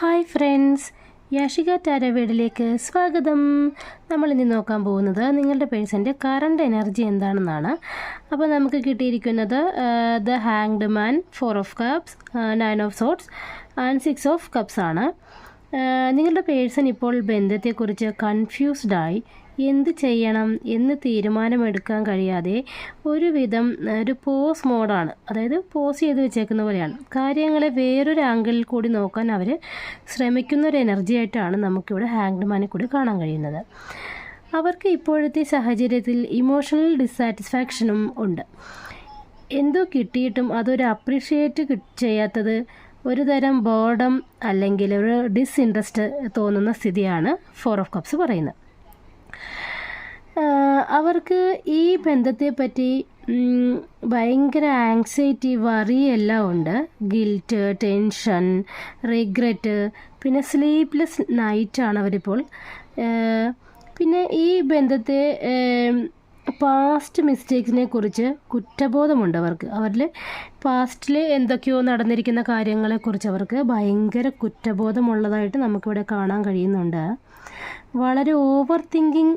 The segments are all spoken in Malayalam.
ഹായ് ഫ്രണ്ട്സ് യാഷിക ടാര വീടിലേക്ക് സ്വാഗതം. നമ്മൾ ഇനി നോക്കാൻ പോകുന്നത് നിങ്ങളുടെ പേഴ്സന്റെ കറണ്ട് എനർജി എന്താണെന്നാണ്. അപ്പോൾ നമുക്ക് കിട്ടിയിരിക്കുന്നത് the hanged man four of cups nine of swords and six of cups ആണ്. നിങ്ങളുടെ പേഴ്സൺ ഇപ്പോൾ ബന്ധത്തെക്കുറിച്ച് കൺഫ്യൂസ്ഡായി എന്ത് ചെയ്യണം എന്ന് തീരുമാനമെടുക്കാൻ കഴിയാതെ ഒരുവിധം ഒരു പോസ് മോഡാണ് അതായത് പോസ് ചെയ്ത് വെച്ചേക്കുന്ന പോലെയാണ്. കാര്യങ്ങളെ വേറൊരു ആംഗിളിൽ കൂടി നോക്കാൻ അവർ ശ്രമിക്കുന്ന ഒരു എനർജി ആയിട്ടാണ് നമുക്കിവിടെ ഹാങ്ഡ്മാനെ കൂടി കാണാൻ കഴിയുന്നത്. അവർക്ക് ഇപ്പോഴത്തെ സാഹചര്യത്തിൽ ഇമോഷണൽ ഡിസാറ്റിസ്ഫാക്ഷനും ഉണ്ട്. എന്തോ കിട്ടിയിട്ടും അതൊരു അപ്രീഷിയേറ്റ് ചെയ്യാത്തത് ഒരു തരം ബോർഡം അല്ലെങ്കിൽ ഒരു ഡിസ്ഇൻട്രസ്റ്റ് തോന്നുന്ന സ്ഥിതിയാണ് ഫോർ ഓഫ് കപ്സ് പറയുന്നത്. അവർക്ക് ഈ ബന്ധത്തെപ്പറ്റി ഭയങ്കര ആങ്സൈറ്റി വറി എല്ലാം ഉണ്ട്. ഗിൽറ്റ് ടെൻഷൻ റിഗ്രറ്റ് പിന്നെ സ്ലീപ്ലെസ് നൈറ്റാണ് അവരിപ്പോൾ. പിന്നെ ഈ ബന്ധത്തെ പാസ്റ്റ് മിസ്റ്റേക്സിനെ കുറിച്ച് കുറ്റബോധമുണ്ട് അവർക്ക്. അവരിൽ പാസ്റ്റിൽ എന്തൊക്കെയോ നടന്നിരിക്കുന്ന കാര്യങ്ങളെക്കുറിച്ച് അവർക്ക് ഭയങ്കര കുറ്റബോധമുള്ളതായിട്ട് നമുക്കിവിടെ കാണാൻ കഴിയുന്നുണ്ട്. വളരെ ഓവർ തിങ്കിങ്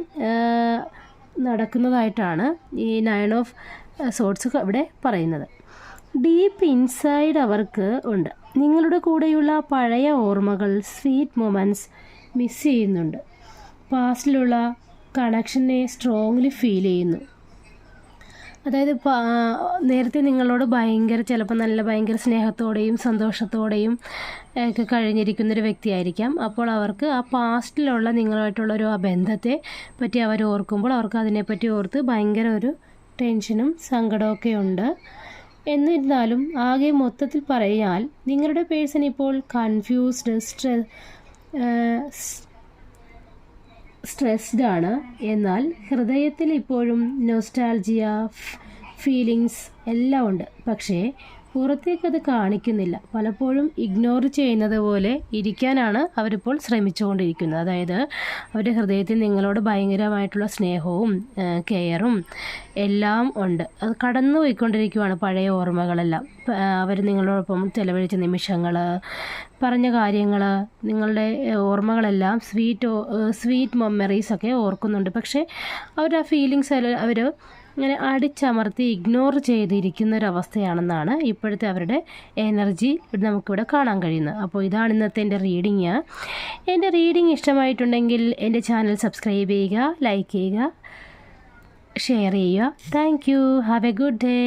നടക്കുന്നതായിട്ടാണ് ഈ നയൻ ഓഫ് സോട്ട്സ് ഇവിടെ പറയുന്നത്. ഡീപ്പ് ഇൻസൈഡ് അവർക്ക് ഉണ്ട്. നിങ്ങളുടെ കൂടെയുള്ള പഴയ ഓർമ്മകൾ സ്വീറ്റ് മൊമെന്റ്സ് മിസ് ചെയ്യുന്നുണ്ട്. പാസ്റ്റിലുള്ള കണക്ഷനെ സ്ട്രോങ്ലി ഫീൽ ചെയ്യുന്നു. അതായത് നേരത്തെ നിങ്ങളോട് ഭയങ്കര ചിലപ്പോൾ നല്ല ഭയങ്കര സ്നേഹത്തോടെയും സന്തോഷത്തോടെയും ഒക്കെ കഴിഞ്ഞിരിക്കുന്നൊരു വ്യക്തിയായിരിക്കാം. അപ്പോൾ അവർക്ക് ആ പാസ്റ്റിലുള്ള നിങ്ങളുമായിട്ടുള്ള ഒരു ആ ബന്ധത്തെ പറ്റി അവർ ഓർക്കുമ്പോൾ അവർക്ക് അതിനെപ്പറ്റി ഓർത്ത് ഭയങ്കര ഒരു ടെൻഷനും സങ്കടമൊക്കെ ഉണ്ട്. എന്നിരുന്നാലും ആകെ മൊത്തത്തിൽ പറയാൽ നിങ്ങളുടെ പേഴ്സൺ ഇപ്പോൾ കൺഫ്യൂസ്ഡ് സ്ട്രെ സ്ട്രെസ്ഡ് ആണ്. എന്നാൽ ഹൃദയത്തിൽ ഇപ്പോഴും നോസ്റ്റാൾജിയ ഫീലിങ്സ് എല്ലാം ഉണ്ട്. പക്ഷേ പുറത്തേക്കത് കാണിക്കുന്നില്ല. പലപ്പോഴും ഇഗ്നോർ ചെയ്യുന്നത് പോലെ ഇരിക്കാനാണ് അവരിപ്പോൾ ശ്രമിച്ചുകൊണ്ടിരിക്കുന്നത്. അതായത് അവരുടെ ഹൃദയത്തിൽ നിങ്ങളോട് ഭയങ്കരമായിട്ടുള്ള സ്നേഹവും കെയറും എല്ലാം ഉണ്ട്. അത് കടന്നു പോയിക്കൊണ്ടിരിക്കുകയാണ് പഴയ ഓർമ്മകളെല്ലാം. അവർ നിങ്ങളോടൊപ്പം ചിലവഴിച്ച നിമിഷങ്ങൾ പറഞ്ഞ കാര്യങ്ങൾ നിങ്ങളുടെ ഓർമ്മകളെല്ലാം സ്വീറ്റ് സ്വീറ്റ് മെമ്മറീസൊക്കെ ഓർക്കുന്നുണ്ട്. പക്ഷേ അവരുടെ ആ ഫീലിങ്സ് അവർ ഇങ്ങനെ അടിച്ചമർത്തി ഇഗ്നോർ ചെയ്തിരിക്കുന്ന ഒരു അവസ്ഥയാണെന്നാണ് ഇപ്പോഴത്തെ അവരുടെ എനർജി നമുക്കിവിടെ കാണാൻ കഴിയുന്നത്. അപ്പോൾ ഇതാണ് ഇന്നത്തെ എന്റെ റീഡിങ് എന്റെ റീഡിങ് ഇഷ്ടമായിട്ടുണ്ടെങ്കിൽ എന്റെ ചാനൽ സബ്സ്ക്രൈബ് ചെയ്യുക ലൈക്ക് ചെയ്യുക ഷെയർ ചെയ്യുക. Thank you have a good day